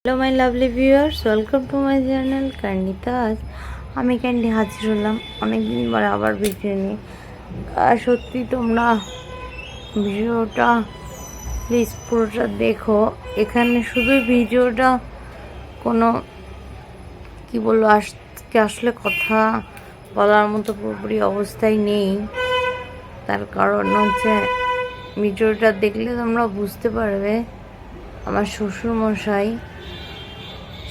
Hello my lovely viewers welcome to my channel ক্যান্ডিতা আজ আমি candy হাজির হলাম। অনেকদিন পরে আবার ভিডিও নিয়ে। আর সত্যি তোমরা ভিডিওটা প্লিজ পুরোটা দেখো। এখানে শুধু ভিডিওটা কোনো, কি বলব, আজকে আসলে কথা বলার মতো পুরোপুরি অবস্থায় নেই। তার কারণ হচ্ছে, ভিডিওটা দেখলে তোমরা বুঝতে পারবে। আমার শ্বশুর মশাই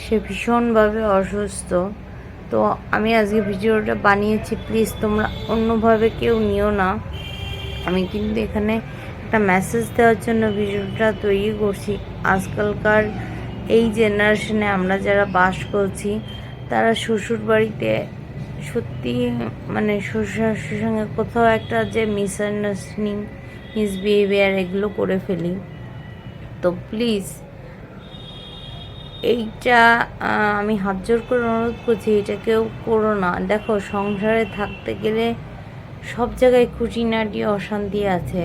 সে ভীষণভাবে অসুস্থ। তো আমি আজকে ভিডিওটা বানিয়েছি, প্লিজ তোমরা অন্যভাবে কেউ নিও না। আমি কিন্তু এখানে একটা মেসেজ দেওয়ার জন্য ভিডিওটা তৈরি করছি। আজকালকার এই জেনারেশনে আমরা যারা বাস করছি, তারা শ্বশুর বাড়িতে সত্যি মানে শ্বশুর শাশুড়ির সঙ্গে কোথাও একটা যে মিসআন্ডারস্ট্যান্ডিং মিসবিহেভিয়ার এগুলো করে ফেলি। তো প্লিজ এইটা আমি হাত জোর করে অনুরোধ করছি, এটা কেউ করো না। দেখো, সংসারে থাকতে গেলে সব জায়গায় খুঁটিনাটি অশান্তি আছে,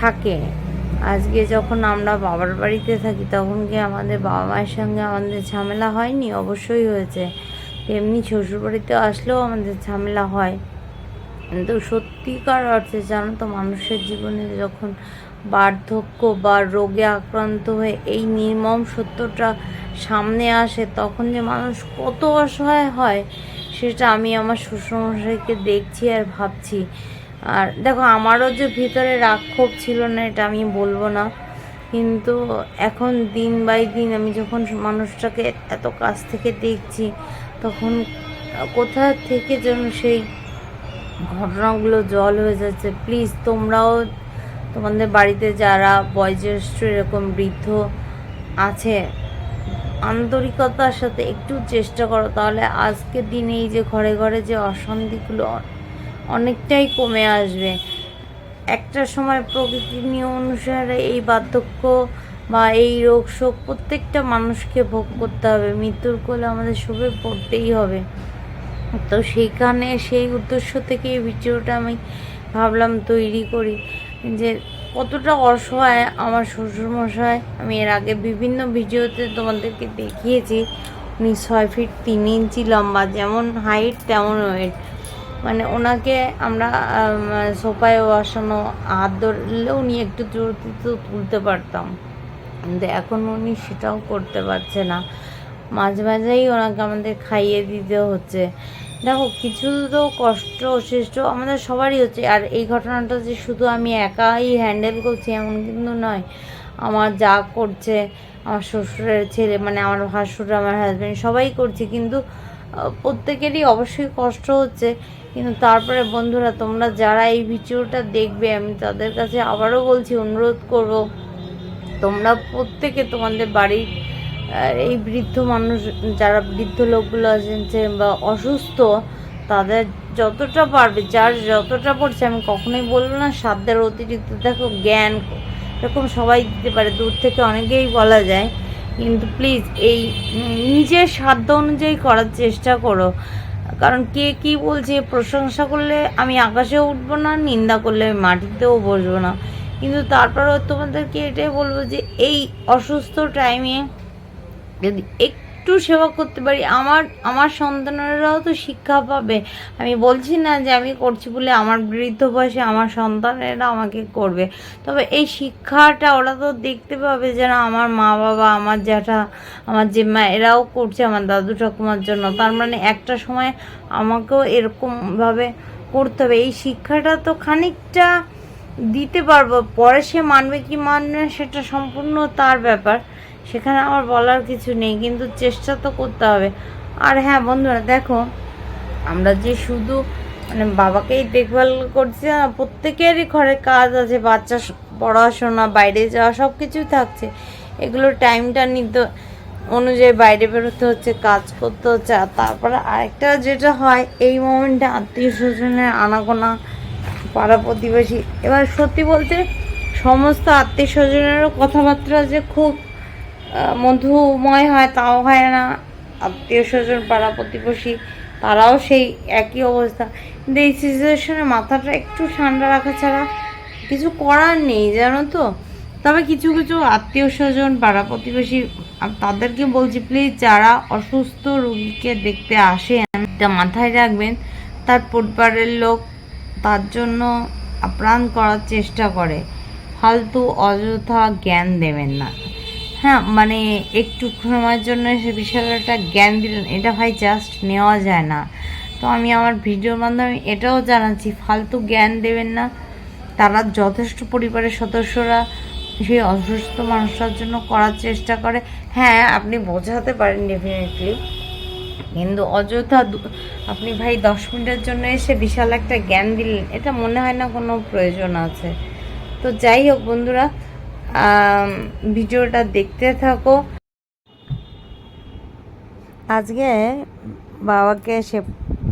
থাকে। আজকে যখন আমরা বাবার বাড়িতে থাকি, তখন কি আমাদের বাবা মায়ের সঙ্গে আমাদের ঝামেলা হয়নি? অবশ্যই হয়েছে। এমনি শ্বশুরবাড়িতে আসলেও আমাদের ঝামেলা হয়। কিন্তু সত্যিকার অর্থে জানো তো, মানুষের জীবনে যখন বার্ধক্য বা রোগে আক্রান্ত হয়ে এই নির্মম সত্যটা সামনে আসে, তখন যে মানুষ কত অসহায় হয়, সেটা আমি আমার শ্বশুরমশাইকে দেখছি আর ভাবছি। আর দেখো, আমারও যে ভিতরে রাক্ষোভ ছিল না, এটা আমি বলব না। কিন্তু এখন দিন বাই দিন আমি যখন মানুষটাকে এত কাছ থেকে দেখছি, তখন কোথা থেকে যেন সেই ঘটনাগুলো জল হয়ে যাচ্ছে। প্লিজ তোমরাও তোমাদের বাড়িতে যারা বয়োজ্যেষ্ঠ এরকম বৃদ্ধ আছে, আন্তরিকতার সাথে একটু চেষ্টা করো। তাহলে আজকের দিনে এই যে ঘরে ঘরে যে অশান্তিগুলো অনেকটাই কমে আসবে। একটা সময় প্রকৃতির নিয়ম অনুসারে এই বার্ধক্য বা এই রোগ শোক প্রত্যেকটা মানুষকে ভোগ করতে হবে। মৃত্যুর কোলে আমাদের সবে পড়তেই হবে। তো সেইখানে সেই উদ্দেশ্য থেকে এই ভিডিওটা আমি ভাবলাম তৈরি করি। যে কতটা অসহায় আমার শ্বশুরমশাই, আমি এর আগে বিভিন্ন ভিডিওতে তোমাদেরকে দেখিয়েছি, উনি ছয় ফিট তিন ইঞ্চি লম্বা, যেমন হাইট তেমন ওয়েট মানে ওনাকে আমরা সোফায় বসানো, হাত ধরলেও উনি একটু দ্রুত তুলতে পারতাম। কিন্তু এখন উনি সেটাও করতে পারছে না। মাঝে মাঝেই ওনাকে আমাদের খাইয়ে দিতে হচ্ছে। দেখো, কিছু তো কষ্ট সৃষ্ট আমাদের সবারই হচ্ছে। আর এই ঘটনাটা যে শুধু আমি একাই হ্যান্ডেল করছি, এমন কিন্তু নয়। আমার যা করছে, আমার শ্বশুরের ছেলে মানে আমার ভাসুর, আমার হাজব্যান্ড সবাই করছে। কিন্তু প্রত্যেকেরই অবশ্যই কষ্ট হচ্ছে। কিন্তু তারপরে বন্ধুরা, তোমরা যারা এই ভিডিওটা দেখবে, আমি তাদের কাছে আবারও বলছি, অনুরোধ করব, তোমরা প্রত্যেকে তোমাদের বাড়ির আহ, এই বৃদ্ধ মানুষ যারা বৃদ্ধ লোকগুলো আছেন যে বা অসুস্থ তাদের যতটা পারবে যার যতটা পড়ছে আমি কখনোই বলব না সাধ্যের অতিরিক্ত দেখো জ্ঞান এরকম সবাই দিতে পারে দূর থেকে অনেকেই বলা যায়। কিন্তু প্লিজ এই নিজের সাধ্য অনুযায়ী করার চেষ্টা করো। কারণ কে কি বলছে প্রশংসা করলে আমি আকাশেও উঠবো না নিন্দা করলে আমি মাটিতেও বসবো না। কিন্তু তারপরেও তোমাদেরকে এটাই বলব যে এই অসুস্থ টাইমে যদি একটু সেবা করতে পারি, আমার আমার সন্তানেরাও তো শিক্ষা পাবে। আমি বলছি না যে আমি করছি বলে আমার বৃদ্ধ বয়সে আমার সন্তানেরা আমাকে করবে। তবে এই শিক্ষাটা ওরা তো দেখতে পাবে যেন আমার মা বাবা, আমার জ্যাঠা, আমার জেম্মা এরাও করছে, আমার দাদু ঠাকুমার জন্য। তার মানে একটা সময় আমাকেও এরকমভাবে করতে হবে। এই শিক্ষাটা তো খানিকটা দিতে পারব। পরে সে মানবে কি মানবে সেটা সম্পূর্ণ তার ব্যাপার। সেখানে আমার বলার কিছু নেই, কিন্তু চেষ্টা তো করতে হবে। আর হ্যাঁ বন্ধুরা, দেখো, আমরা যে শুধু মানে বাবাকেই দেখভাল করছি না প্রত্যেকেরই ঘরে কাজ আছে, বাচ্চা পড়াশোনা, বাইরে যাওয়া সব কিছুই থাকছে। এগুলো টাইমটা নিতে অনুযায়ী বাইরে বেরোতে হচ্ছে, কাজ করতে হচ্ছে, আর তারপরে আরেকটা যেটা হয়, এই মোমেন্টে আত্মীয় স্বজনের আনাগোনা, পাড়া প্রতিবেশী, এবার সত্যি বলতে সমস্ত আত্মীয় স্বজনেরও কথাবার্তা যে খুব মধুময় হয়, তাও হয় না। আত্মীয় স্বজন পাড়া প্রতিবেশী, তারাও সেই একই অবস্থা। কিন্তু এই সিচুয়েশনে মাথাটা একটু ঠান্ডা রাখা ছাড়া কিছু করার নেই, জানো তো? তবে কিছু কিছু আত্মীয় স্বজন, পাড়া প্রতিবেশী তাদেরকে বলছি প্লিজ যারা অসুস্থ রুগীকে দেখতে আসেন এটা মাথায় রাখবেন। তার পরিবারের লোক তার জন্য আপ্রাণ করার চেষ্টা করে। ফালতু অযথা জ্ঞান দেবেন না। হ্যাঁ মানে একটু সময়ের জন্য সে বিশাল একটা জ্ঞান দিলেন, এটা ভাই জাস্ট নেওয়া যায় না। তো আমি আমার ভিডিওর মাধ্যমে এটাও জানাচ্ছি, ফালতু জ্ঞান দেবেন না। তারা যথেষ্ট পরিবারের সদস্যরা, সেই অসুস্থ মানুষটার জন্য করার চেষ্টা করে। হ্যাঁ আপনি বোঝাতে পারেন ডেফিনেটলি কিন্তু অযথা আপনি ভাই দশ মিনিটের জন্য এসে বিশাল একটা জ্ঞান দিলেন, এটা মনে হয় না কোনো প্রয়োজন আছে। তো যাই হোক বন্ধুরা ভিডিওটা দেখতে থাকো। আজকে বাবাকে সে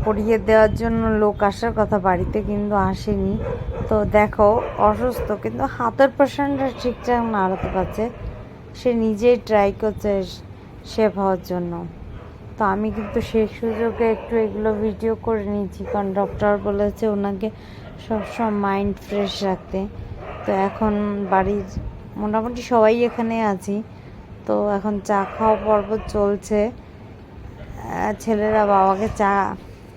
পড়িয়ে দেওয়ার জন্য লোক আসার কথা বাড়িতে কিন্তু আসেনি। তো দেখো, অসুস্থ, কিন্তু হাতের পার্সেন্টটা ঠিকঠাক নাড়াতে পারছে। সে নিজেই ট্রাই করছে শেফ হওয়ার জন্য। তো আমি কিন্তু সেই সুযোগে একটু এগুলো ভিডিও করে নিয়েছি, কারণ ডক্টর বলেছে ওনাকে সবসময় মাইন্ড ফ্রেশ রাখতে। তো এখন বাড়ির মোটামুটি সবাই এখানে আছি। তো এখন চা খাওয়া পর্ব চলছে। ছেলেরা বাবাকে চা,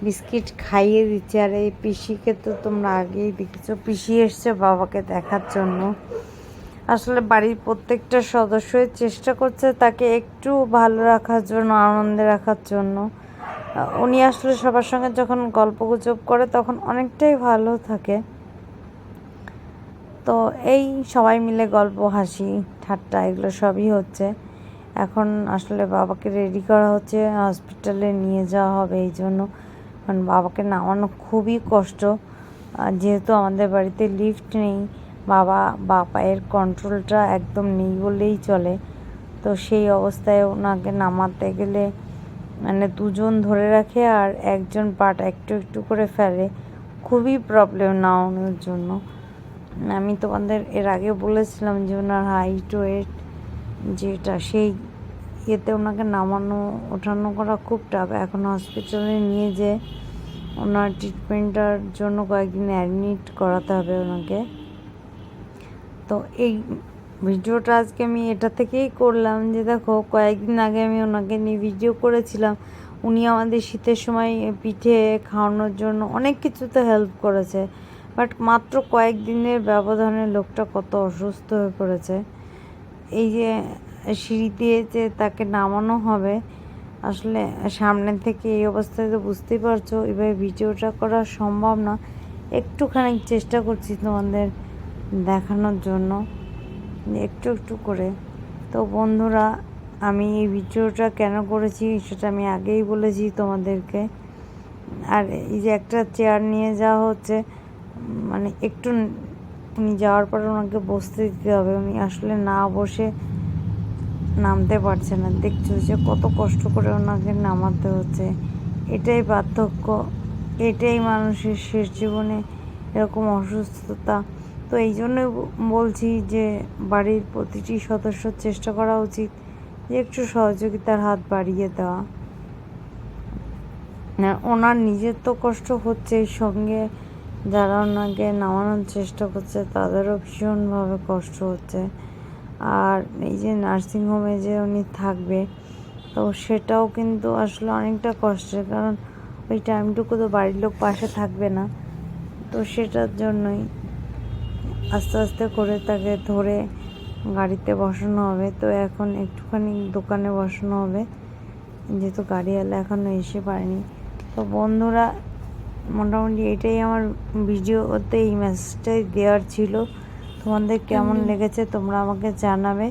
বিস্কিট খাইয়ে দিচ্ছে। আর এই পিসিকে তো তোমরা আগেই দেখেছ। পিসি এসছে বাবাকে দেখার জন্য। আসলে বাড়ির প্রত্যেকটা সদস্যই চেষ্টা করছে তাকে একটু ভালো রাখার জন্য, আনন্দে রাখার জন্য। উনি আসলে সবার সঙ্গে যখন গল্পগুজব করে তখন অনেকটাই ভালো থাকে। তো এই সবাই মিলে গল্প, হাসি, ঠাট্টা এগুলো সবই হচ্ছে। এখন আসলে বাবাকে রেডি করা হচ্ছে হসপিটালে নিয়ে যাওয়া হবে এই জন্য। কারণ বাবাকে নামানো খুবই কষ্ট। যেহেতু আমাদের বাড়িতে লিফট নেই, বাবা বা পায়ের কন্ট্রোলটা একদম নেই বললেই চলে। তো সেই অবস্থায় ওনাকে নামাতে গেলে মানে দুজন ধরে রাখে আর একজন পাটা একটু একটু করে ফেলে। খুবই প্রবলেম নামানোর জন্য। আমি তোমাদের এর আগে বলেছিলাম যে ওনার হাইট ওয়েট যেটা, সেই ইয়েতে ওনাকে নামানো, ওঠানো করা খুব টাফ এখন হসপিটালে নিয়ে যে ওনার ট্রিটমেন্টটার জন্য কয়েকদিন অ্যাডমিট করাতে হবে ওনাকে। তো এই ভিডিওটা আজকে আমি এটা থেকেই করলাম যে দেখো, কয়েকদিন আগে আমি ওনাকে নিয়ে ভিডিও করেছিলাম। উনি আমাদের শীতের সময় পিঠে খাওয়ানোর জন্য অনেক কিছুতে হেল্প করেছে। বাট মাত্র কয়েকদিনের ব্যবধানে লোকটা কত অসুস্থ হয়ে পড়েছে। এই যে সিঁড়ি দিয়ে যে তাকে নামানো হবে, আসলে সামনে থেকে এই অবস্থায় তো বুঝতেই পারছ, এভাবে ভিডিওটা করা সম্ভব না। একটুখানি চেষ্টা করছি তোমাদের দেখানোর জন্য, একটু একটু করে। তো বন্ধুরা, আমি এই ভিডিওটা কেন করেছি সেটা আমি আগেই বলেছি তোমাদেরকে। আর এই যে একটা চেয়ার নিয়ে যাওয়া হচ্ছে মানে একটু উনি যাওয়ার পরে ওনাকে বসতে দিতে হবে। উনি আসলে না বসে নামতে পারছে না। দেখছ যে কত কষ্ট করে ওনাকে নামাতে হচ্ছে। এটাই পার্থক্য এটাই মানুষের শেষ জীবনে এরকম অসুস্থতা। তো এই জন্য বলছি যে বাড়ির প্রতিটি সদস্যর চেষ্টা করা উচিত যে একটু সহযোগিতার হাত বাড়িয়ে দেওয়া। ওনার নিজের তো কষ্ট হচ্ছে সঙ্গে যারা ওনাকে নামানোর চেষ্টা করছে, তাদেরও ভীষণভাবে কষ্ট হচ্ছে। আর এই যে নার্সিংহোমে যে উনি থাকবে, তো সেটাও কিন্তু আসলে অনেকটা কষ্টের, কারণ ওই টাইমটুকু তো বাড়ির লোক পাশে থাকবে না। তো সেটার জন্যই আস্তে আস্তে করে তাকে ধরে গাড়িতে বসানো হবে। তো এখন একটুখানি দোকানে বসানো হবে। যেহেতু গাড়িওয়ালা এখনও এসে পারেনি। তো বন্ধুরা মোটামুটি এটাই আমার ভিডিওতে এই মেসেজটাই দেওয়ার ছিল। তোমাদের কেমন লেগেছে তোমরা আমাকে জানাবে।